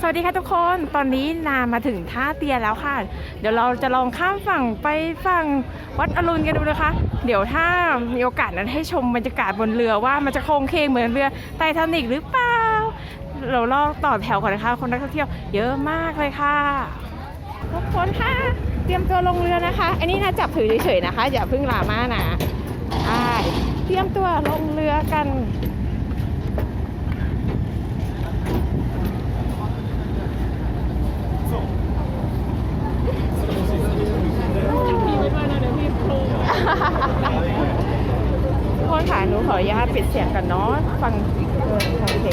สวัสดีค่ะทุกคน ตอนนี้นามาถึงท่าเตียแล้วค่ะ เดี๋ยวเราจะลองข้ามฝั่งไปฝั่งวัดอรุณกันดูนะคะ เดี๋ยวถ้ามีโอกาสนั้นให้ชมบรรยากาศบนเรือว่ามันจะโครงเคงเหมือนเรือไททานิกหรือเปล่า เราลองต่อแถวก่อนนะคะ คนนักท่องเที่ยวเยอะมากเลยค่ะ ทุกคนค่ะ เตรียมตัวลงเรือนะคะ อันนี้นาจับถือเฉยๆนะคะ อย่าเพิ่งลามานะเตรียมตัวลงเรือกัน ทุกคนค่ะหนูขออนุ ญาตปิดเสียงกันเนาะฟังเ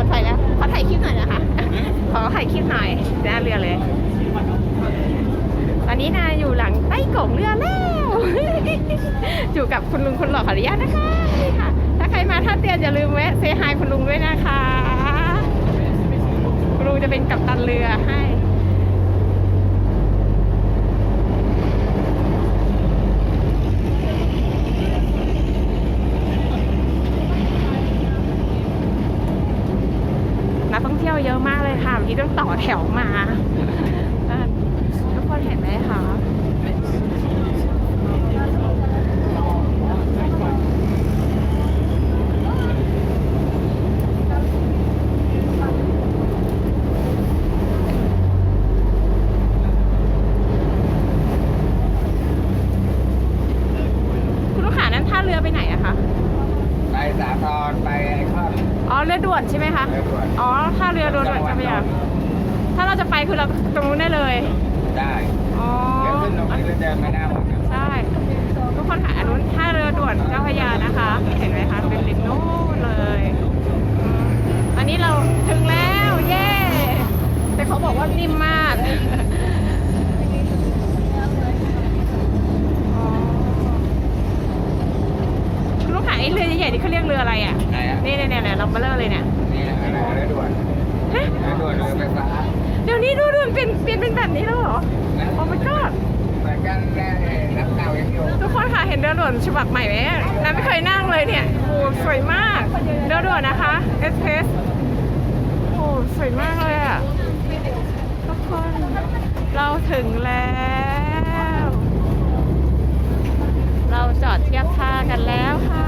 ออฟังเพลงเดี๋ยวขออีกข้างค่ะดีกว่ายแล้ว ขอถ่ายคลิปหน่อยนะคะ ขอถ่ายคลิปหน่อยหน้าเรือเลย ตอนนี้นาอยู่หลังใต้กงเรือแล้ว อยู่กับคุณลุงคุณหล่อขออนุญาตนะคะนี่ค่ะ ถ้าใครมาท่าเตียนอย่าลืมแวะเซฮายคุณลุงด้วยนะคะ คุณลุงจะเป็นกัปตันเรือให้ นักท่องเที่ยวเยอะมากเลยค่ะที่ต้องต่อแถวมาอะทุกคนเห็นไหมคะคุณลูกค้านั้นท่าเรือไปไหนอะคะ ไปสาทรไปไอคอน อ๋อ เรือด่วนใช่ไหมคะ เรือด่วนอ๋อท่าเรือด่วนๆจะไปอะถ้าเราจะไปคือเราตรงนู้นได้เลย ได้อ๋อ เดี๋ยวขึ้นลงนี้แล้วเดินไปหน้าหมดนะใช่ ทุกคนค่ะอันนู้นท่าเรือด่วนเจ้าพระยานะคะ เห็นไหมคะ เป็นริมนู้นเลยอืมอันนี้เราถึงแล้ว เย้ แต่เขาบอกว่านิ่มมากอ๋อคุณลูกค้าไอ้เรือใหญ่ๆนี่ เขาเรียกเรืออะไรอะไหนอะนี่เนี่ยเนี่ยเราเบลอเลยเนี่ยนี่อะไรเรือด่วนฮะเรือด่วนเรือไฟฟ้าเดี๋ยวนี้ดูด่วนเป็นเปลี่ยนเป็นแบบนี้แล้วเหรอโอ้ my god เหมือนกันแค่น้ำเต่ายังอยู่ทุกคนค่ะเห็นเรือด่วนฉบับใหม่ไหมน้ำไม่เคยนั่งเลยเนี่ยโอ้สวยมากเรือด่วนนะคะเอสเพสโอ้สวยมากเลยอะทุกคนเราถึงแล้ว เราจอดเทียบท่ากันแล้วค่ะ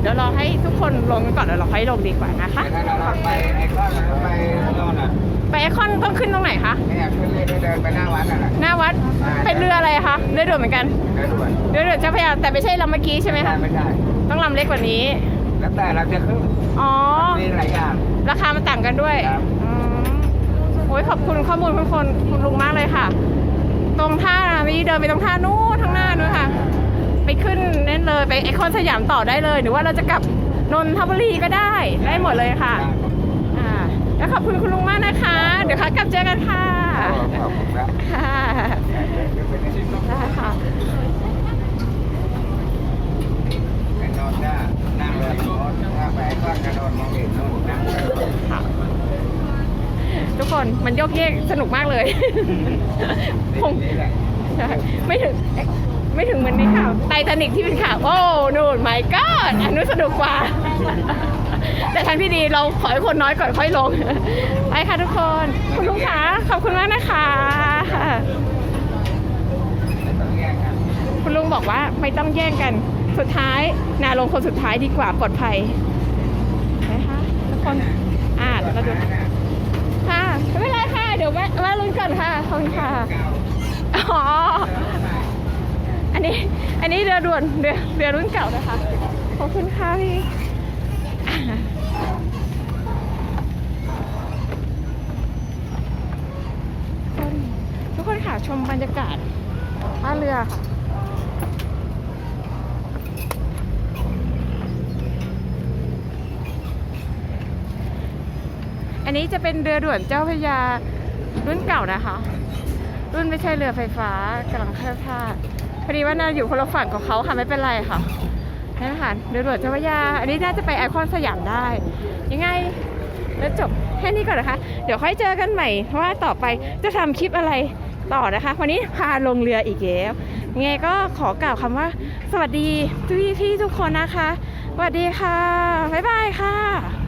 เดี๋ยวเราให้ทุกคนลงกันก่อนเดี๋ยวเราค่อยลงดีกว่านะคะแต่ถ้าเราไปไอคอนเราไปโน่นอะไปไอคอนต้องขึ้นตรงไหนคะ เนี่ยขึ้นเรือเดินไปหน้าวัดน่ะหน้าวัดเป็นเรืออะไรคะเรือด่วนเหมือนกันเรือด่วนเรือด่วนเจ้าพระยาแต่ไม่ใช่ลำเมื่อกี้ใช่ไหมไม่ใช่คะไม่ใช่ ต้องลำเล็กกว่านี้ แล้วแต่เราจะขึ้นอ๋อ มีหลายอย่าง ราคามันต่างกันด้วยครับ อืมโอ้ยขอบคุณข้อมูลคุณคนคุณลุงมากเลยค่ะ ตรงท่ามีเดินไปตรงท่านู้นทางหน้านู้นค่ะ ไปไอคอนสยามต่อได้เลย หรือว่าเราจะกลับนนทบุรีก็ได้ได้หมดเลยค่ะอ่าแล้วขอบคุณคุณลุงมากนะคะ เดี๋ยวค่ะกลับเจอกันค่ะขอบคุณครับค่ะเดี๋ยวไปนี่ได้ค่ะไปนอนหน้านั่งเรือโน้นถ้าไปไอคอนก็นอนมองเห็นโน่นนั่งเรือค่ะทุกคนมันโยกเยกสนุกมากเลยคงนี่แหละใช่ไม่ถึงเอ๊ะ ไม่ถึงเหมือนในข่าวไททานิกที่เป็นข่าวโอ้นู่นไม่ก็อันนู้นสนุกกว่า แต่ทางที่ดีเราขอให้คนน้อยก่อนค่อยลง ไปค่ะทุกคน คุณลุงขาขอบคุณมากนะคะ คุณลุงบอกว่าไม่ต้องแย่งกันสุดท้ายนาลงคนสุดท้ายดีกว่าปลอดภัยนะคะทุกคนอ่าเดี๋ยวเราดูค่ะไม่เป็นไรค่ะ เดี๋ยวแวะลุ้นก่อนค่ะขอบคุณค่ะอ๋อ อันนี้อันนี้เรือด่วนเรือเรือรุ่นเก่านะคะ ขอบคุณค่ะพี่คนทุกคนค่ะชมบรรยากาศท่าเรือค่ะอันนี้จะเป็นเรือด่วนเจ้าพระยารุ่นเก่านะคะ รุ่นไม่ใช่เรือไฟฟ้ากำลังเข้าท่า พอดีว่าน่าอยู่คนละฝั่งกับเขาค่ะไม่เป็นไรค่ะนั่นค่ะเรือด่วนเจ้าพระยา อันนี้น่าจะไปไอคอนสยามได้ ยังไงแล้วจบแค่นี้ก่อนนะคะ เดี๋ยวค่อยเจอกันใหม่ว่าต่อไปจะทำคลิปอะไรต่อนะคะ วันนี้พาลงเรืออีกแล้วยังไงก็ขอกล่าวคำว่า สวัสดีทุกพี่ๆทุกคนนะคะสวัสดีค่ะบ๊ายบายค่ะ